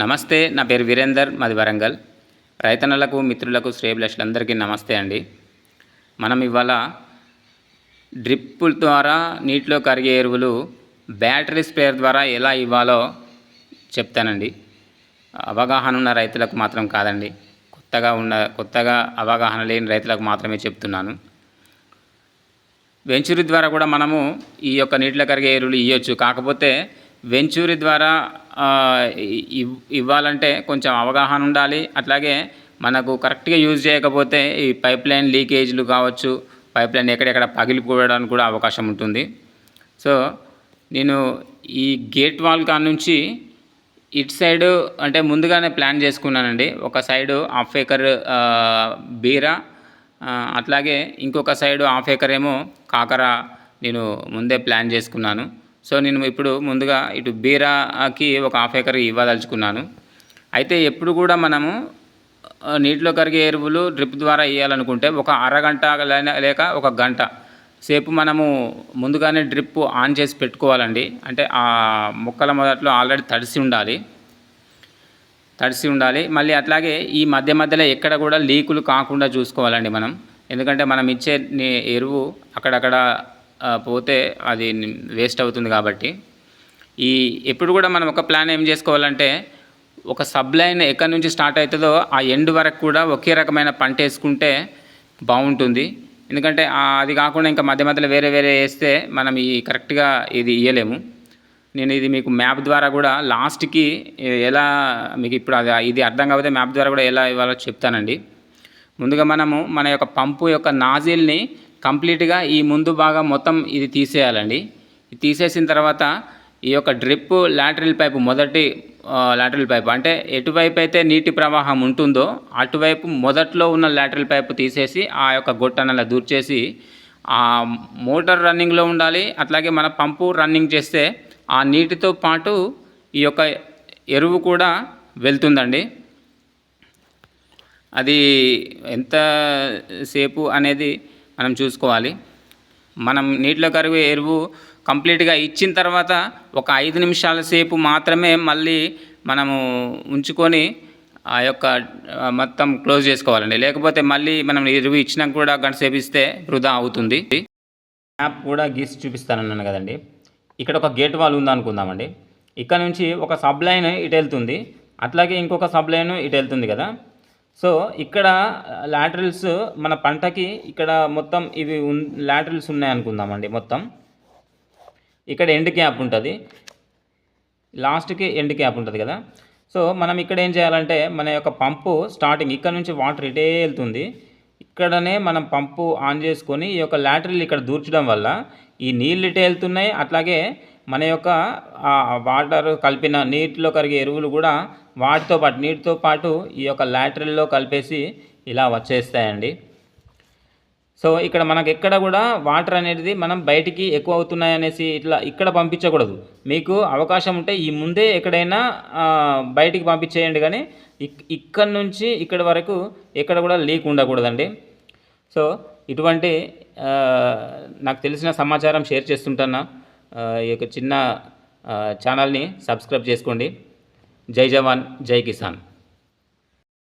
నమస్తే నా పేరు వీరేందర్ మాది వరంగల్ రైతన్నలకు మిత్రులకు శ్రేయభిలాషులందరికీ నమస్తే అండి. మనం ఇవాళ డ్రిప్పుల ద్వారా నీటిలో కరిగే ఎరువులు బ్యాటరీ స్ప్రేయర్ ద్వారా ఎలా ఇవ్వాలో చెప్తానండి. అవగాహన ఉన్న రైతులకు మాత్రం కాదండి. కొత్తగా ఉన్న కొత్తగా అవగాహన లేని రైతులకు మాత్రమే చెప్తున్నాను. వెంచూరి ద్వారా కూడా మనము ఈ యొక్క నీటిలో కరిగే ఎరువులు ఇవ్వచ్చు కాకపోతే వెంచూరి ద్వారా ఇవ్- ఇవ్వాలంటే కొంచెం అవగాహన ఉండాలి. అట్లాగే మనకు కరెక్ట్గా యూజ్ చేయకపోతే ఈ పైప్ లైన్ లీకేజ్లు కావచ్చు పైప్ లైన్ ఎక్కడెక్కడ పగిలిపోవడానికి కూడా అవకాశం ఉంటుంది. సో నేను ఈ గేట్ వాల్ కాడ నుంచి ఇటు సైడ్ అంటే ముందుగానే ప్లాన్ చేసుకున్నానండి. ఒక సైడు హాఫ్ ఏకర్ బీరా అట్లాగే ఇంకొక సైడు హాఫ్ ఏకర్ ఏమో కాకర నేను ముందే ప్లాన్ చేసుకున్నాను. సో నేను ఇప్పుడు ముందుగా ఇటు బీరాకి ఒక హాఫ్ ఏకర్ ఇవ్వదలుచుకున్నాను. అయితే ఎప్పుడు కూడా మనము నీటిలో కరిగే ఎరువులు డ్రిప్ ద్వారా వేయాలనుకుంటే ఒక అరగంట లేక ఒక గంట సేపు మనము ముందుగానే డ్రిప్ ఆన్ చేసి పెట్టుకోవాలండి. అంటే ఆ మొక్కల మొదట్లో ఆల్రెడీ తడిసి ఉండాలి. తడిసి ఉండాలి. మళ్ళీ అట్లాగే ఈ మధ్య మధ్యలో ఎక్కడ కూడా లీకులు కాకుండా చూసుకోవాలండి మనం. ఎందుకంటే మనం ఇచ్చే ఎరువు అక్కడక్కడ పోతే అది వేస్ట్ అవుతుంది కాబట్టి. ఈ ఎప్పుడు కూడా మనం ఒక ప్లాన్ ఏం చేసుకోవాలంటే ఒక సబ్ లైన్ ఎక్కడి నుంచి స్టార్ట్ అవుతుందో ఆ ఎండ్ వరకు కూడా ఒకే రకమైన పంట వేసుకుంటే బాగుంటుంది. ఎందుకంటే అది కాకుండా ఇంకా మధ్య మధ్యలో వేరే వేరే వేస్తే మనం ఈ కరెక్ట్గా ఇది ఇయ్యలేము. నేను ఇది మీకు మ్యాప్ ద్వారా కూడా లాస్ట్కి ఎలా మీకు ఇప్పుడు అది ఇది అర్థం కాకపోతే మ్యాప్ ద్వారా కూడా ఎలా ఇవ్వాలో చెప్తానండి. ముందుగా మనము మన యొక్క పంపు యొక్క నాజిల్ని కంప్లీట్గా ఈ ముందు భాగం మొత్తం ఇది తీసేయాలండి. తీసేసిన తర్వాత ఈ యొక్క డ్రిప్ లాటరల్ పైపు మొదటి లాటరల్ పైపు అంటే ఎటువైపు అయితే నీటి ప్రవాహం ఉంటుందో అటువైపు మొదట్లో ఉన్న లాటరల్ పైపు తీసేసి ఆ యొక్క గొట్టనలా దూర్చేసి ఆ మోటార్ రన్నింగ్లో ఉండాలి. అట్లాగే మన పంపు రన్నింగ్ చేస్తే ఆ నీటితో పాటు ఈ యొక్క ఎరువు కూడా వెళ్తుందండి. అది ఎంత సేపు అనేది మనం చూసుకోవాలి. మనం నీటిలో కరిగే ఎరువు కంప్లీట్గా ఇచ్చిన తర్వాత ఒక ఐదు నిమిషాల సేపు మాత్రమే మళ్ళీ మనము ఉంచుకొని ఆ యొక్క మొత్తం క్లోజ్ చేసుకోవాలండి. లేకపోతే మళ్ళీ మనం ఎరువు ఇచ్చినాక కూడా గంట సేపు ఇస్తే వృధా అవుతుంది. మ్యాప్ కూడా గీసి చూపిస్తానన్నాను కదండి. ఇక్కడ ఒక గేట్ వాల్ ఉందనుకుందామండి. ఇక్కడ నుంచి ఒక సబ్ లైన్ ఇటు వెళ్తుంది. అట్లాగే ఇంకొక సబ్ లైన్ ఇటు వెళ్తుంది కదా. సో ఇక్కడ లాటరల్స్ మన పంటకి ఇక్కడ మొత్తం ఇవి లాటరల్స్ ఉన్నాయనుకుందామండి మొత్తం. ఇక్కడ ఎండ్ క్యాప్ ఉంటుంది. లాస్ట్కి ఎండ్ క్యాప్ ఉంటుంది కదా. సో మనం ఇక్కడ ఏం చేయాలంటే మన యొక్క పంపు స్టార్టింగ్ ఇక్కడ నుంచి వాటర్ ఇటే వెళ్తుంది. ఇక్కడనే మనం పంపు ఆన్ చేసుకొని ఈ యొక్క లాటరల్ ఇక్కడ దూర్చడం వల్ల ఈ నీళ్ళు ఇటే వెళ్తున్నాయి. అట్లాగే మన యొక్క వాటర్ కలిపిన నీటిలో కరిగే ఎరువులు కూడా వాటితో పాటు నీటితో పాటు ఈ యొక్క లాటరల్లో కలిపేసి ఇలా వచ్చేస్తాయండి. సో ఇక్కడ మనకు ఎక్కడ కూడా వాటర్ అనేది మనం బయటికి ఎక్కువ అవుతున్నాయి అనేసి ఇట్లా ఇక్కడ పంపించకూడదు. మీకు అవకాశం ఉంటే ఈ ముందే ఎక్కడైనా బయటికి పంపించేయండి కానీ ఇక్ ఇక్కడ నుంచి ఇక్కడ వరకు ఎక్కడ కూడా లీక్ ఉండకూడదండి. సో ఇటువంటి నాకు తెలిసిన సమాచారం షేర్ చేస్తుంటున్నా ఈ యొక్క చిన్న ఛానల్ని సబ్స్క్రైబ్ చేసుకోండి. జై జవాన్ జై కిసాన్.